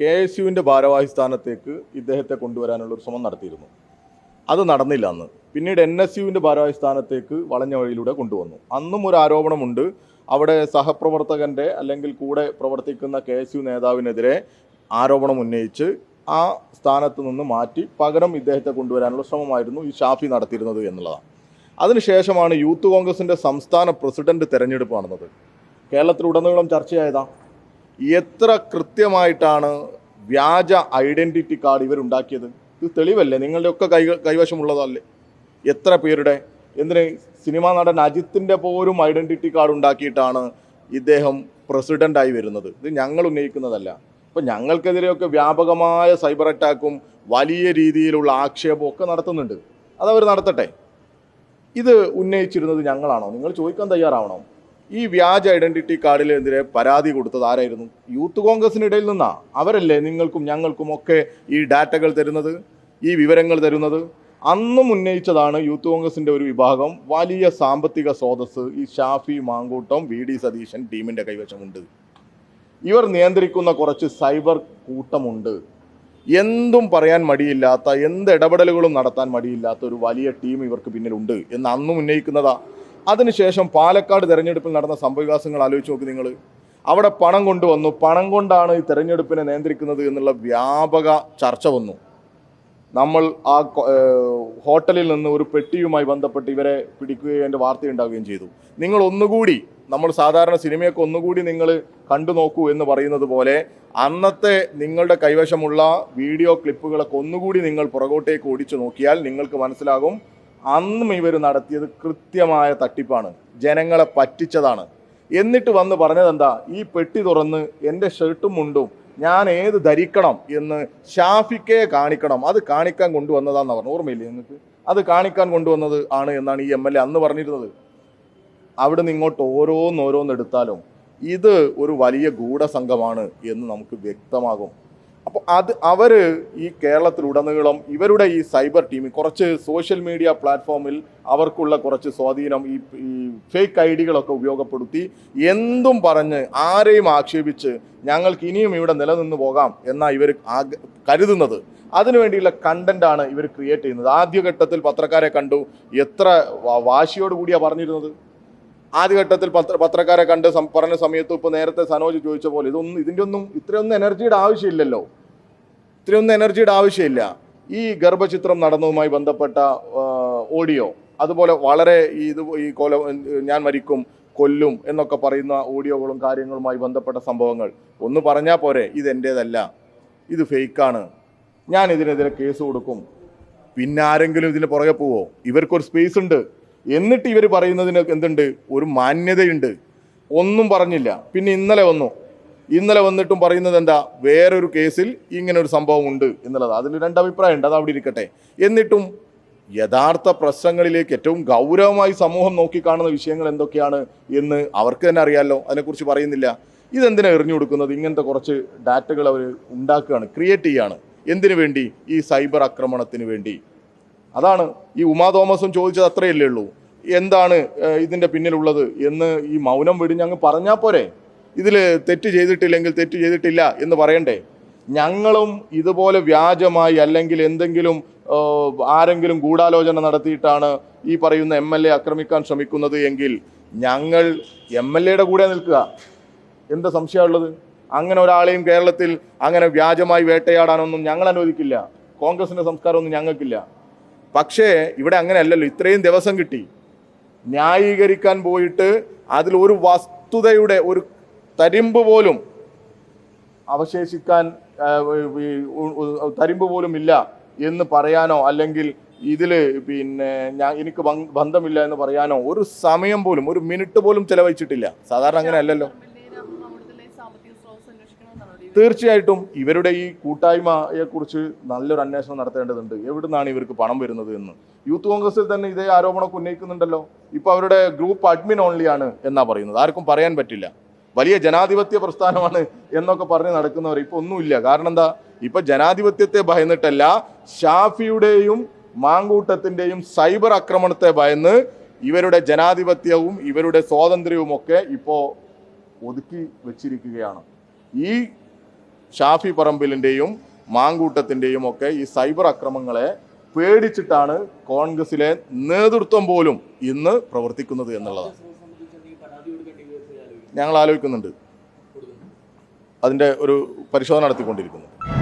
K S യുവിന്റെ ഭാരവാഹി സ്ഥാനത്തേക്ക് ഇദ്ദേഹത്തെ കൊണ്ടുവരാനുള്ള ഒരു ശ്രമം നടത്തിയിരുന്നു. അത് നടന്നില്ല അന്ന്. പിന്നീട് എൻ എസ് യുവിന്റെ ഭാരവാഹി സ്ഥാനത്തേക്ക് വളഞ്ഞ വഴിയിലൂടെ കൊണ്ടുവന്നു. അന്നും ഒരു ആരോപണമുണ്ട്. അവിടെ സഹപ്രവർത്തകന്റെ അല്ലെങ്കിൽ കൂടെ പ്രവർത്തിക്കുന്ന കെ എസ് യു നേതാവിനെതിരെ ആരോപണം ഉന്നയിച്ച് ആ സ്ഥാനത്ത് നിന്ന് മാറ്റി പകരം ഇദ്ദേഹത്തെ കൊണ്ടുവരാനുള്ള ശ്രമമായിരുന്നു ഈ ഷാഫി നടത്തിയിരുന്നത് എന്നുള്ളതാണ്. അതിനുശേഷമാണ് യൂത്ത് കോൺഗ്രസിന്റെ സംസ്ഥാന പ്രസിഡന്റ് തെരഞ്ഞെടുപ്പ് നടന്നത്. കേരളത്തിലുടനീളം ചർച്ചയായതാ. എത്ര കൃത്യമായിട്ടാണ് വ്യാജ ഐഡന്റിറ്റി കാർഡ് ഇവരുണ്ടാക്കിയത്? ഇത് തെളിവല്ലേ? നിങ്ങളുടെയൊക്കെ കൈ കൈവശമുള്ളതല്ലേ? എത്ര പേരുടെ? എന്തിന് സിനിമാ നടൻ അജിത്തിന്റെ പോലും ഐഡന്റിറ്റി കാർഡ് ഉണ്ടാക്കിയിട്ടാണ് ഇദ്ദേഹം പ്രസിഡന്റായി വരുന്നത്? ഇത് ഞങ്ങൾ ഉന്നയിക്കുന്നതല്ല. അപ്പം ഞങ്ങൾക്കെതിരെയൊക്കെ വ്യാപകമായ സൈബർ അറ്റാക്കും വലിയ രീതിയിലുള്ള ആക്ഷേപവും ഒക്കെ നടത്തുന്നുണ്ട്. അതവർ നടത്തട്ടെ? ഇത് ഉന്നയിച്ചിരുന്നത് ഞങ്ങളാണോ? നിങ്ങൾ ചോദിക്കാൻ തയ്യാറാവണം? ഈ വ്യാജ ഐഡന്റിറ്റി കാർഡിനെതിരെ പരാതി കൊടുത്തത് ആരായിരുന്നു? യൂത്ത് കോൺഗ്രസിനിടയിൽ നിന്നാ? അവരല്ലേ നിങ്ങൾക്കും ഞങ്ങൾക്കും ഒക്കെ ഈ ഡാറ്റകൾ തരുന്നത്? ഈ വിവരങ്ങൾ തരുന്നത്? അന്നും ഉന്നയിച്ചതാണ് യൂത്ത് കോൺഗ്രസിന്റെ ഒരു വിഭാഗം. വലിയ സാമ്പത്തിക സ്രോതസ് ഈ ഷാഫി മാങ്കൂട്ടം വി ഡി സതീശൻ ടീമിന്റെ കൈവശമുണ്ട്. ഇവർ നിയന്ത്രിക്കുന്ന കുറച്ച് സൈബർ കൂട്ടമുണ്ട്. എന്തും പറയാൻ മടിയില്ലാത്ത എന്ത് ഇടപെടലുകളും നടത്താൻ മടിയില്ലാത്ത ഒരു വലിയ ടീം ഇവർക്ക് പിന്നിലുണ്ട്. എന്ന് അന്നും ഉന്നയിക്കുന്നതാ അതിനുശേഷം പാലക്കാട് തെരഞ്ഞെടുപ്പിൽ നടന്ന സംഭവവികാസങ്ങൾ ആലോചിച്ച് നോക്ക് നിങ്ങൾ അവിടെ പണം കൊണ്ടുവന്നു. പണം കൊണ്ടാണ് ഈ തെരഞ്ഞെടുപ്പിനെ നിയന്ത്രിക്കുന്നത് എന്നുള്ള വ്യാപക ചർച്ച വന്നു. നമ്മൾ ആ ഹോട്ടലിൽ നിന്ന് ഒരു പെട്ടിയുമായി ബന്ധപ്പെട്ട് ഇവരെ പിടിക്കുകയും അതിന്റെ വാർത്തയുണ്ടാവുകയും ചെയ്തു. നിങ്ങൾ ഒന്നുകൂടി നമ്മൾ സാധാരണ സിനിമയൊക്കെ ഒന്നുകൂടി നിങ്ങൾ കണ്ടു നോക്കൂ എന്ന് പറയുന്നത് പോലെ അന്നത്തെ നിങ്ങളുടെ കൈവശമുള്ള വീഡിയോ ക്ലിപ്പുകളൊക്കെ ഒന്നുകൂടി നിങ്ങൾ പുറകോട്ടേക്ക് ഓടിച്ചു നോക്കിയാൽ നിങ്ങൾക്ക് മനസ്സിലാകും അന്നും ഇവർ നടത്തിയത് കൃത്യമായ തട്ടിപ്പാണ്. ജനങ്ങളെ പറ്റിച്ചതാണ്. എന്നിട്ട് വന്ന് പറഞ്ഞതെന്താ? ഈ പെട്ടി തുറന്ന് എന്റെ ഷർട്ടും മുണ്ടും ഞാൻ ഏത് ധരിക്കണം എന്ന് ഷാഫിക്കയെ കാണിക്കണം. അത് കാണിക്കാൻ കൊണ്ടുവന്നതാന്ന് പറഞ്ഞു ഓർമ്മയില്ലേ നിങ്ങൾക്ക്? അത് കാണിക്കാൻ കൊണ്ടുവന്നത് ആണ് എന്നാണ് ഈ എം എൽ എ അന്ന് പറഞ്ഞിരുന്നത്. അവിടെ നിന്ന് ഇങ്ങോട്ട് ഓരോന്നോരോന്നെടുത്താലും ഇത് ഒരു വലിയ ഗൂഢസംഘമാണ് എന്ന് നമുക്ക് വ്യക്തമാകും. അപ്പോൾ അത് അവർ ഈ കേരളത്തിലുടനീളം ഇവരുടെ ഈ സൈബർ ടീം കുറച്ച് സോഷ്യൽ മീഡിയ പ്ലാറ്റ്ഫോമിൽ അവർക്കുള്ള കുറച്ച് സ്വാധീനം ഈ ഈ ഫേക്ക് ഐ ഡികളൊക്കെ ഉപയോഗപ്പെടുത്തി എന്തും പറഞ്ഞ് ആരെയും ആക്ഷേപിച്ച് ഞങ്ങൾക്ക് ഇനിയും ഇവിടെ നിലനിന്ന് പോകാം എന്നാ ഇവർ കരുതുന്നത്. അതിനുവേണ്ടിയുള്ള ആണ് ഇവർ ക്രിയേറ്റ് ചെയ്യുന്നത്. ആദ്യഘട്ടത്തിൽ പത്രക്കാരെ കണ്ടു. എത്ര വാശിയോടുകൂടിയാണ് വാശിയോട് കൂടിയാ പറഞ്ഞിരുന്നത്? ആദ്യഘട്ടത്തിൽ പത്ര പത്രക്കാരെ കണ്ട് പറഞ്ഞ സമയത്ത് ഇപ്പോൾ നേരത്തെ സനോജ് ചോദിച്ച പോലെ ഇതൊന്നും ഇതിന്റെ ഒന്നും ഇത്രയൊന്നും എനർജിയുടെ ആവശ്യമില്ലല്ലോ. ഇത്രയൊന്നും എനർജിയുടെ ആവശ്യമില്ല. ഈ ഗർഭചിത്രം നടന്നതുമായി ബന്ധപ്പെട്ട ഓഡിയോ അതുപോലെ വളരെ ഇത് ഈ കൊല ഞാൻ മരിക്കും കൊല്ലും എന്നൊക്കെ പറയുന്ന ഓഡിയോകളും കാര്യങ്ങളുമായി ബന്ധപ്പെട്ട സംഭവങ്ങൾ. ഒന്ന് പറഞ്ഞാൽ പോരെ ഇത് എന്റേതല്ല ഇത് ഫേക്കാണ്. ഞാൻ ഇതിനെതിരെ കേസ് കൊടുക്കും. പിന്നെ ആരെങ്കിലും ഇതിന് പുറകെ പോവോ? ഇവർക്കൊരു സ്പേസ് ഉണ്ട്. എന്നിട്ട് ഇവർ പറയുന്നതിന് എന്തുണ്ട്? ഒരു മാന്യതയുണ്ട്. ഒന്നും പറഞ്ഞില്ല. പിന്നെ ഇന്നലെ വന്നു. ഇന്നലെ വന്നിട്ടും പറയുന്നത് എന്താ? വേറൊരു കേസിൽ ഇങ്ങനെ ഒരു സംഭവം ഉണ്ട് എന്നുള്ളത്. അതിൽ രണ്ട് അഭിപ്രായം ഉണ്ട്. അത് അവിടെ ഇരിക്കട്ടെ. എന്നിട്ടും യഥാർത്ഥ പ്രശ്നങ്ങളിലേക്ക് ഏറ്റവും ഗൗരവമായി സമൂഹം നോക്കിക്കാണുന്ന വിഷയങ്ങൾ എന്തൊക്കെയാണ് എന്ന് അവർക്ക് തന്നെ അറിയാമല്ലോ അതിനെക്കുറിച്ച് പറയുന്നില്ല. ഇതെന്തിനാ എറിഞ്ഞു കൊടുക്കുന്നത്? ഇങ്ങനത്തെ കുറച്ച് ഡാറ്റകൾ അവർ ഉണ്ടാക്കുകയാണ് ക്രിയേറ്റ് ചെയ്യാണ് എന്തിനു വേണ്ടി? ഈ സൈബർ ആക്രമണത്തിന് വേണ്ടി. അതാണ് ഈ ഉമാ തോമസും ചോദിച്ചത് അത്രയല്ലേ ഉള്ളൂ. എന്താണ് ഇതിന്റെ പിന്നിലുള്ളത് എന്ന് ഈ മൗനം വെടിഞ്ഞ് അങ്ങ് പറഞ്ഞാൽ പോരെ. ഇതിൽ തെറ്റ് ചെയ്തിട്ടില്ലെങ്കിൽ തെറ്റ് ചെയ്തിട്ടില്ല എന്ന് പറയണ്ടേ? ഞങ്ങളും ഇതുപോലെ വ്യാജമായി അല്ലെങ്കിൽ എന്തെങ്കിലും ആരെങ്കിലും ഗൂഢാലോചന നടത്തിയിട്ടാണ് ഈ പറയുന്ന എം എൽ എ ആക്രമിക്കാൻ ശ്രമിക്കുന്നത് എങ്കിൽ ഞങ്ങൾ എം എൽ എയുടെ കൂടെ നിൽക്കുക. എന്താ സംശയമുള്ളത്? അങ്ങനെ ഒരാളെയും കേരളത്തിൽ അങ്ങനെ വ്യാജമായി വേട്ടയാടാനൊന്നും ഞങ്ങൾ അനുവദിക്കില്ല. കോൺഗ്രസിന്റെ സംസ്കാരമൊന്നും ഞങ്ങൾക്കില്ല. പക്ഷേ ഇവിടെ അങ്ങനെയല്ലല്ലോ. ഇത്രയും ദിവസം കിട്ടി. ന്യായീകരിക്കാൻ പോയിട്ട് അതിൽ ഒരു വസ്തുതയുടെ ഒരു തരിമ്പ് പോലും അവശേഷിക്കാൻ തരിമ്പ് പോലും ഇല്ല എന്ന് പറയാനോ അല്ലെങ്കിൽ ഇതിൽ പിന്നെ ഞാൻ എനിക്ക് ബന്ധമില്ല എന്ന് പറയാനോ ഒരു സമയം പോലും ഒരു മിനിറ്റ് പോലും ചെലവഴിച്ചിട്ടില്ല. സാധാരണ അങ്ങനെ അല്ലല്ലോ. തീർച്ചയായിട്ടും ഇവരുടെ ഈ കൂട്ടായ്മയെ കുറിച്ച് നല്ലൊരു അന്വേഷണം നടത്തേണ്ടതുണ്ട്. എവിടുന്നാണ് ഇവർക്ക് പണം വരുന്നത് എന്ന്. യൂത്ത് കോൺഗ്രസിൽ തന്നെ ഇതേ ആരോപണമൊക്കെ ഉന്നയിക്കുന്നുണ്ടല്ലോ. ഇപ്പൊ അവരുടെ ഗ്രൂപ്പ് അഡ്മിൻ ഓൺലി ആണ് എന്നാ പറയുന്നത്. ആർക്കും പറയാൻ പറ്റില്ല. വലിയ ജനാധിപത്യ പ്രസ്ഥാനമാണ് എന്നൊക്കെ പറഞ്ഞ് നടക്കുന്നവർ ഇപ്പൊ ഒന്നുമില്ല. കാരണം എന്താ? ഇപ്പൊ ജനാധിപത്യത്തെ ഭയന്നിട്ടല്ല ഷാഫിയുടെയും മാങ്കൂട്ടത്തിന്റെയും സൈബർ ആക്രമണത്തെ ഭയന്ന് ഇവരുടെ ജനാധിപത്യവും ഇവരുടെ സ്വാതന്ത്ര്യവും ഒക്കെ ഇപ്പോ ഒതുക്കി വെച്ചിരിക്കുകയാണ്. ഈ ഷാഫി പറമ്പിലിന്റെയും മാങ്കൂട്ടത്തിന്റെയും ഒക്കെ ഈ സൈബർ അക്രമങ്ങളെ പേടിച്ചിട്ടാണ് കോൺഗ്രസിലെ നേതൃത്വം പോലും ഇന്ന് പ്രവർത്തിക്കുന്നത് എന്നുള്ളതാണ് ഞങ്ങൾ ആലോചിക്കുന്നുണ്ട്. അതിന്റെ ഒരു പരിശോധന നടത്തിക്കൊണ്ടിരിക്കുന്നു.